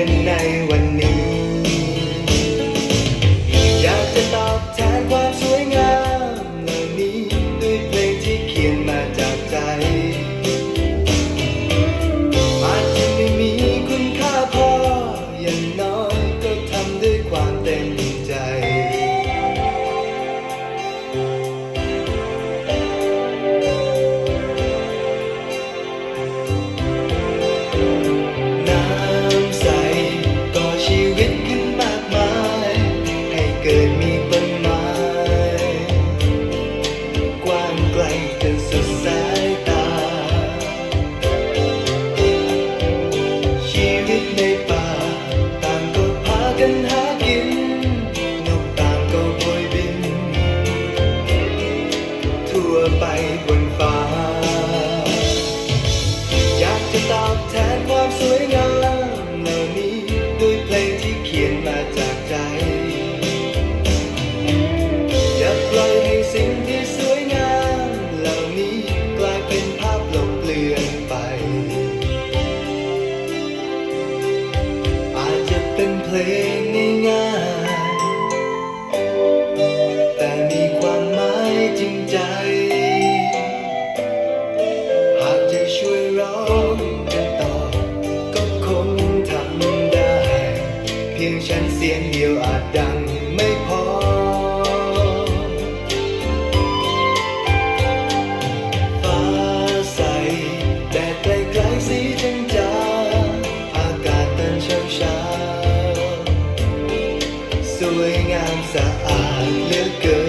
อนในวันนี้ อยากจะตอบแทนความสวยงามเหล่านี้ด้วยเพลงที่เขียนมาจากใจ อาจจะไม่มีคุณค่าพอ อย่างน้อยก็ทำด้วยความเต็มใจ พียงฉันเสียงเดียวอาจดังไม่พอ ฟ้าใสแดดไกลไกลสีจังจางอากาศตอนเช้าช้าสวยงามสะอาดเหลือเกิน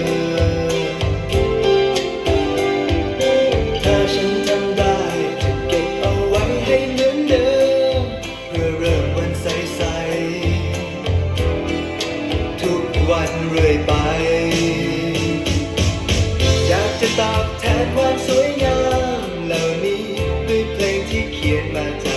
back.